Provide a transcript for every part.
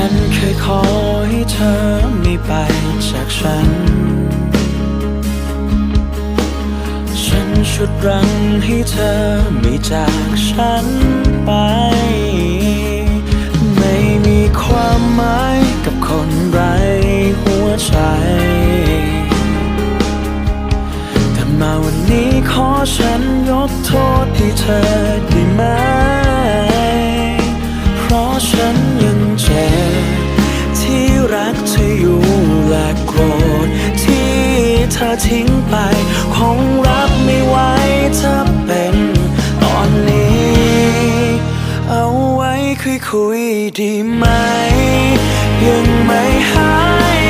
ฉันเคยขอให้เธอไม่ไปจากฉัน ฉันชุดรังให้เธอไม่จากฉันไป ไม่มีความหมายกับคนไร้หัวใจ แต่มาวันนี้ขอฉันยกโทษให้เธอได้ไหม ธอทิ้งไป คงรับไม่ไหวถ้าเป็นตอนนี้ เอาไว้คุยคุยดีไหม ยังไม่หาย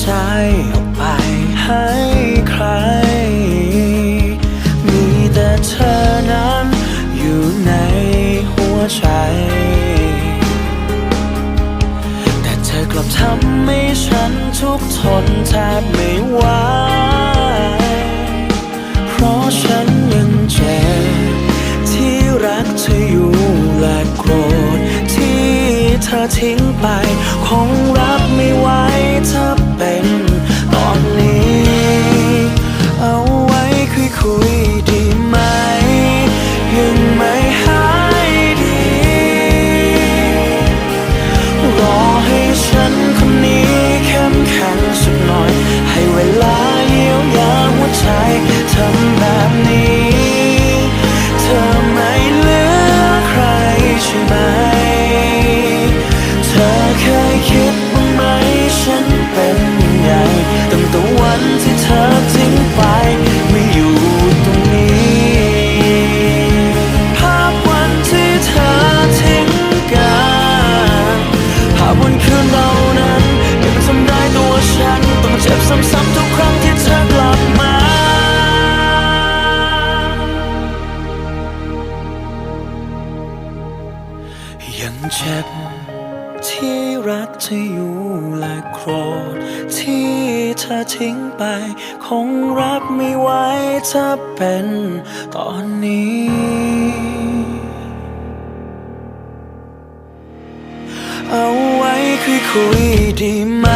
ใจออกไปให้ใคร มีแต่เธอนั้นอยู่ในหัวใจ แต่เธอกลับทำให้ฉันทุกทนแทบไม่ไหว เพราะฉันยังเจ็บที่รักเธออยู่และโกรธที่เธอทิ้งไปคงรับไม่ไหว ถ้าเป็นตอน ยังเจ็บที่รักที่อยู่และโกรธ ที่เธอทิ้งไป คงรับไม่ไหวถ้าเป็นตอนนี้ เอาไว้คุยคุยดีไหม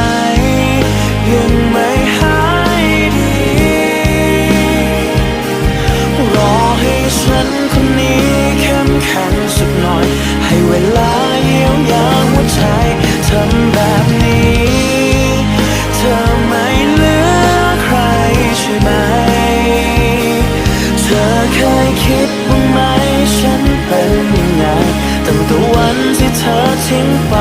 เคยคิดบ้างไหมฉันเป็นยังไงตั้งแต่วันที่เธอทิ้งไป